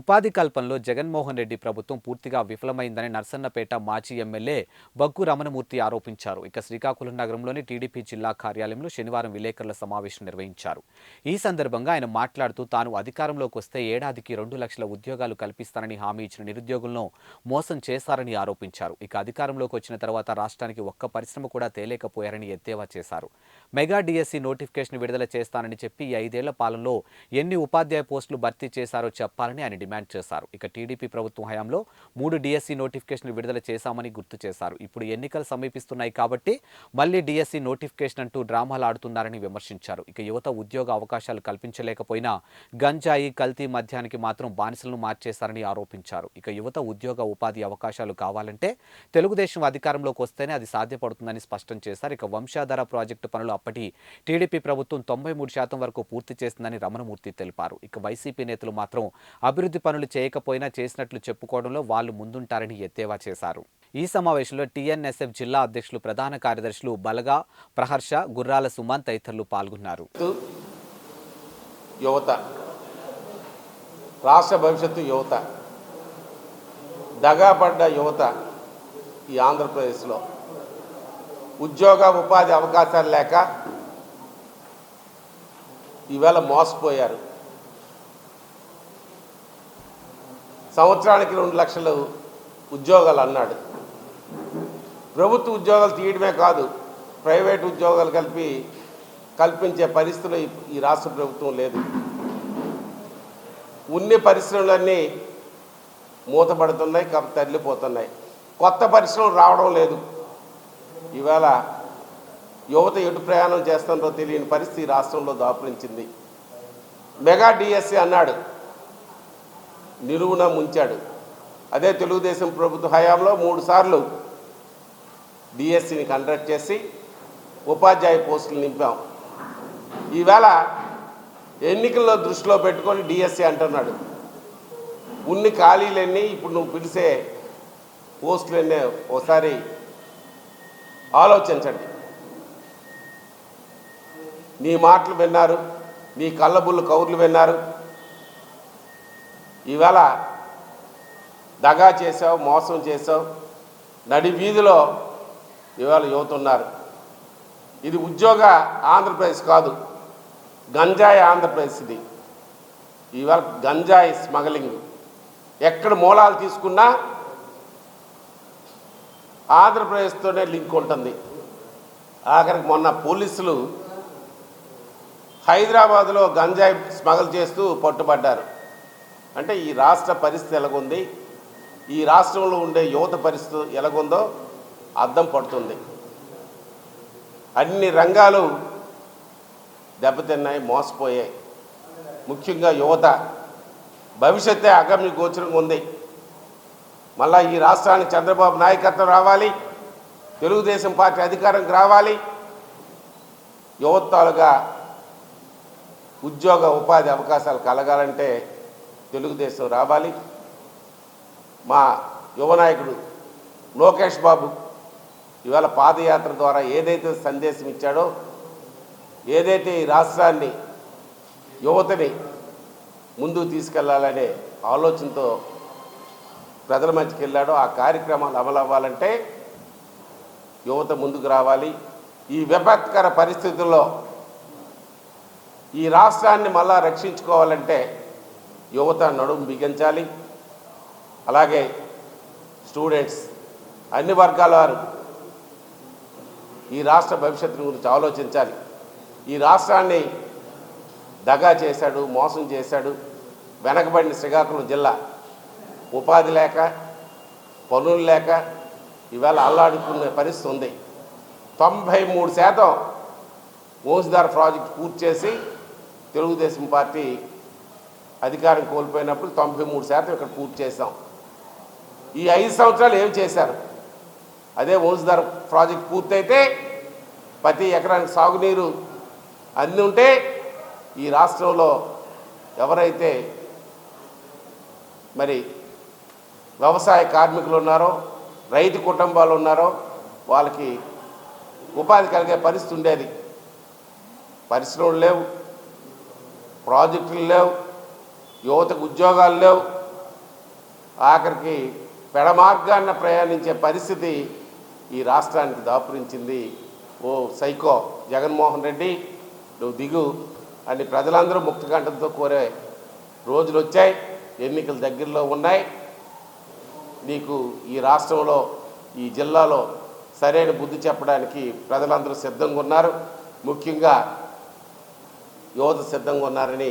ఉపాధి కల్పనలో జగన్మోహన్ రెడ్డి ప్రభుత్వం పూర్తిగా విఫలమైందని నర్సన్నపేట మాజీ ఎమ్మెల్యే బగ్గు రమణమూర్తి ఆరోపించారు. ఇక శ్రీకాకుళం నగరంలోని టీడీపీ జిల్లా కార్యాలయంలో శనివారం విలేకరుల సమావేశం నిర్వహించారు. ఈ సందర్భంగా ఆయన మాట్లాడుతూ తాను అధికారంలోకి వస్తే ఏడాదికి రెండు లక్షల ఉద్యోగాలు కల్పిస్తానని హామీ ఇచ్చిన నిరుద్యోగులను మోసం చేశారని ఆరోపించారు. ఇక అధికారంలోకి వచ్చిన తర్వాత రాష్ట్రానికి ఒక్క పరిశ్రమ కూడా తేలేకపోయారని ఎద్దేవా చేశారు. మెగా డిఎస్సీ నోటిఫికేషన్ విడుదల చేస్తానని చెప్పి ఈ ఐదేళ్ళ పాలనలో ఎన్ని ఉపాధ్యాయ పోస్టులు భర్తీ చేశారో చెప్పాలని ఆయన డిమాండ్ చేశారు. ఇక టీడీపీ ప్రభుత్వం హయాంలో మూడు డిఎస్సి నోటిఫికేషన్లు విడుదల చేశామని గుర్తు చేశారు. ఇప్పుడు ఎన్నికలు సమీపిస్తున్నాయి కాబట్టి మళ్ళీ డిఎస్సి నోటిఫికేషన్ అంటూ డ్రామాలు ఆడుతున్నారని విమర్శించారు. ఇక యువత ఉద్యోగ అవకాశాలు కల్పించలేకపోయినా గంజాయి కల్తీ మద్యానికి మాత్రం బానిసలను మార్చేశారని ఆరోపించారు. ఇక యువత ఉద్యోగ ఉపాధి అవకాశాలు కావాలంటే తెలుగుదేశం అధికారంలోకి వస్తేనే అది సాధ్యపడుతుందని స్పష్టం చేశారు. ఇక వంశాధార ప్రాజెక్టు పనులు అప్పటి టీడీపీ ప్రభుత్వం తొంభై మూడు శాతం వరకు పూర్తి చేసిందని రమణమూర్తి తెలిపారు. ఇక వైసీపీ నేతలు మాత్రం అభివృద్ధి పనులు చేయకపోయినా చేసినట్లు చెప్పుకోవడంలో వాళ్ళు ముందుంటారని ఎత్తేవా చేశారు. ఈ సమావేశంలో టీఎన్ఎస్ఎఫ్ జిల్లా అధ్యక్షులు ప్రధాన కార్యదర్శులు బలగా ప్రహర్ష గుర్రాల సుమన్ తదితరులు పాల్గొన్నారు. యువత రాష్ట్ర భవిష్యత్తు యువత దగాపడ్డ యువత ఈ ఆంధ్రప్రదేశ్లో ఉద్యోగ ఉపాధి అవకాశాలు లేక ఈవేళ మోసపోయారు. సంవత్సరానికి రెండు లక్షలు ఉద్యోగాలు అన్నాడు. ప్రభుత్వ ఉద్యోగాలు తీయడమే కాదు ప్రైవేట్ ఉద్యోగాలు కలిపి కల్పించే పరిస్థితులు ఈ- రాష్ట్ర ప్రభుత్వం లేదు. ఉన్ని పరిశ్రమలన్నీ మూతపడుతున్నాయి కప్ తరలిపోతున్నాయి. కొత్త పరిశ్రమలు రావడం లేదు. ఇవాళ యువత ఎటు ప్రయాణం చేస్తుందో తెలియని పరిస్థితి రాష్ట్రంలో దాపురించింది. మెగా డిఎస్సి అన్నాడు. నిలువున ముంచాడు. అదే తెలుగుదేశం ప్రభుత్వ హయాంలో మూడుసార్లు డిఎస్సిని కండక్ట్ చేసి ఉపాధ్యాయ పోస్టులు నింపాం. ఈవేళ ఎన్నికల్లో దృష్టిలో పెట్టుకొని డిఎస్సి అంటున్నాడు. ఉన్ని ఖాళీలన్నీ ఇప్పుడు నువ్వు పిలిచే పోస్టులన్నీ ఒకసారి ఆలోచించండి. నీ మాటలు విన్నారు నీ కళ్ళబుల్లు కౌర్లు విన్నారు ఈవేళ దగా చేసావు మోసం చేసావు నడి వీధిలో ఇవాళ యువత ఉన్నారు. ఇది ఉద్యోగ ఆంధ్రప్రదేశ్ కాదు గంజాయి ఆంధ్రప్రదేశ్ ఇది. ఇవాళ గంజాయి స్మగ్లింగ్. ఎక్కడ మూలాలు తీసుకున్నా ఆంధ్రప్రదేశ్తోనే లింక్ ఉంటుంది. ఆఖరికి మొన్న పోలీసులు హైదరాబాద్లో గంజాయి స్మగల్ చేస్తూ పట్టుబడ్డారు. అంటే ఈ రాష్ట్ర పరిస్థితి ఎలాగుంది? ఈ రాష్ట్రంలో ఉండే యువత పరిస్థితి ఎలాగుందో అర్థం పడుతుంది. అన్ని రంగాలు దెబ్బతిన్నాయి మోసపోయాయి. ముఖ్యంగా యువత. భవిష్యత్తే అగమ్య గోచరంగా ఉంది. మళ్ళా ఈ రాష్ట్రానికి చంద్రబాబు నాయకత్వం రావాలి తెలుగుదేశం పార్టీ అధికారంకి రావాలి. యువతాలుగా ఉద్యోగ ఉపాధి అవకాశాలు కలగాలంటే తెలుగుదేశం రావాలి. మా యువనాయకుడు లోకేష్ బాబు ఇవాళ పాదయాత్ర ద్వారా ఏదైతే సందేశం ఇచ్చాడో ఏదైతే ఈ రాష్ట్రాన్ని యువతని ముందుకు తీసుకెళ్ళాలనే ఆలోచనతో ప్రజల మధ్యకి వెళ్ళాడో ఆ కార్యక్రమాలు అమలు అవ్వాలంటే యువత ముందుకు రావాలి. ఈ విపత్కర పరిస్థితుల్లో ఈ రాష్ట్రాన్ని మళ్ళా రక్షించుకోవాలంటే యువత నడుము బిగించాలి. అలాగే స్టూడెంట్స్ అన్ని వర్గాల వారు ఈ రాష్ట్ర భవిష్యత్తు గురించి ఆలోచించాలి. ఈ రాష్ట్రాన్ని దగా చేశాడు మోసం చేశాడు. వెనకబడిన శ్రీకాకుళం జిల్లా ఉపాధి లేక పనులు లేక ఇవాళ అల్లాడుకునే పరిస్థితి ఉంది. తొంభై మూడు శాతం ఓసుదార్ ప్రాజెక్ట్ పూర్తి చేసి తెలుగుదేశం పార్టీ అధికారం కోల్పోయినప్పుడు తొంభై మూడు శాతం ఇక్కడ పూర్తి చేశాం. ఈ ఐదు సంవత్సరాలు ఏం చేశారు? అదే ఓసుదార్ ప్రాజెక్ట్ పూర్తయితే ప్రతి ఎకరానికి సాగునీరు అంది ఉంటే ఈ రాష్ట్రంలో ఎవరైతే మరి వ్యవసాయ కార్మికులు ఉన్నారో రైతు కుటుంబాలు ఉన్నారో వాళ్ళకి ఉపాధి కలిగే పరిస్థితి ఉండేది. పరిశ్రమలు లేవు ప్రాజెక్టులు లేవు యువతకు ఉద్యోగాలు లేవు. ఆఖరికి పెడమార్గాన్న ప్రయాణించే పరిస్థితి ఈ రాష్ట్రానికి దాపురించింది. ఓ సైకో జగన్మోహన్ రెడ్డి. నువ్వు దిగు అని ప్రజలందరూ ముక్తకంఠంతో కోరే రోజులు వచ్చాయి. ఎన్నికలు దగ్గరలో ఉన్నాయి. నీకు ఈ రాష్ట్రంలో ఈ జిల్లాలో సరైన బుద్ధి చెప్పడానికి ప్రజలందరూ సిద్ధంగా ఉన్నారు. ముఖ్యంగా యువత సిద్ధంగా ఉన్నారని